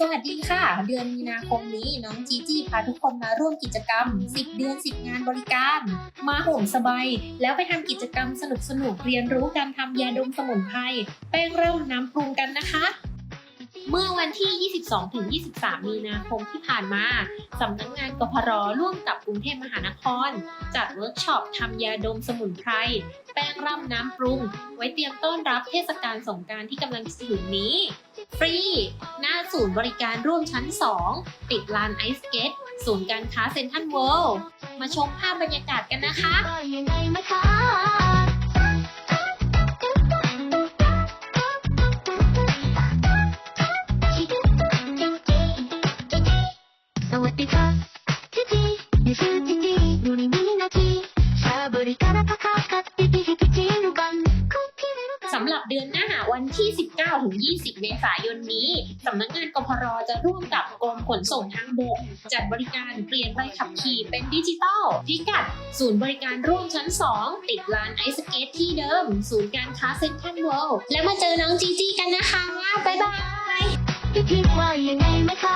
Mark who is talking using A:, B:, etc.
A: สวัสดีค่ะ เดือนมีนาคมนี้น้องจีจี้พาทุกคนมาร่วมกิจกรรม 10 เดือน 10 งานบริการ มาห่มสบายแล้วไปทำกิจกรรมสนุกๆเรียนรู้การทำยาดมสมุนไพรแป้งเริ่มน้ำปรุงกันนะคะ เมื่อวันที่ 22-23 มีนาคมที่ผ่านมาสำนักงานกพรร่วมกับกรุงเทพมหานคร จัดเวิร์กช็อปทำยาดมสมุนไพรแป้งร่ำน้ำปรุง ไว้เตรียมต้อนรับเทศกาลสงการที่กำลังจะถึงนี้ ฟรี หน้า ศูนย์บริการร่วมชั้น 2 ติดลานไอสเกตศูนย์การค้าเซ็นทรัลเวิลด์มาชมภาพบรรยากาศกันนะคะ
B: ว่ายังไงนะคะสวัสดีครับทีทียูซูทีทีนูนี่มีนาทีชาบริการำ
A: หรับเดือนหน้าวันที่ 19 ถึง 20 เมษายนนี้สำนักงานกพรจะร่วมกับกรมขนส่งทางบก จัดบริการเปลี่ยนใบขับขี่เป็นดิจิตอลพิกัด ศูนย์บริการร่วมชั้น 2 ติดลานไอสเกตที่เดิม ศูนย์การค้าเซ็นทรัลเวิลด์แล้วมาเจอน้องจีจีกันนะคะ บ๊ายบาย
B: ทีทีว่ายังไงนะคะ